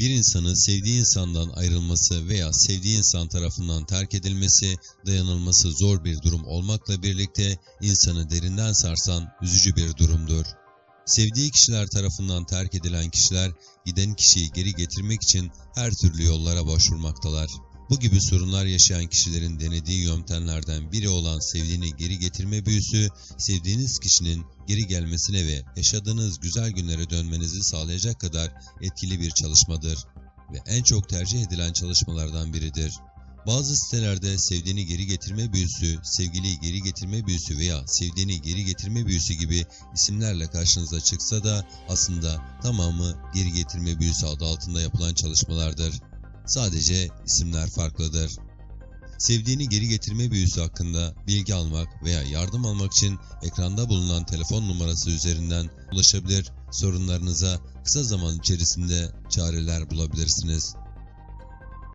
Bir insanın sevdiği insandan ayrılması veya sevdiği insan tarafından terk edilmesi dayanılması zor bir durum olmakla birlikte insanı derinden sarsan üzücü bir durumdur. Sevdiği kişiler tarafından terk edilen kişiler giden kişiyi geri getirmek için her türlü yollara başvurmaktalar. Bu gibi sorunlar yaşayan kişilerin denediği yöntemlerden biri olan sevdiğini geri getirme büyüsü, sevdiğiniz kişinin geri gelmesine ve yaşadığınız güzel günlere dönmenizi sağlayacak kadar etkili bir çalışmadır ve en çok tercih edilen çalışmalardan biridir. Bazı sitelerde sevdiğini geri getirme büyüsü, sevgiliyi geri getirme büyüsü veya sevdiğini geri getirme büyüsü gibi isimlerle karşınıza çıksa da aslında tamamı geri getirme büyüsü adı altında yapılan çalışmalardır. Sadece isimler farklıdır. Sevdiğini geri getirme büyüsü hakkında bilgi almak veya yardım almak için ekranda bulunan telefon numarası üzerinden ulaşabilir, sorunlarınıza kısa zaman içerisinde çareler bulabilirsiniz.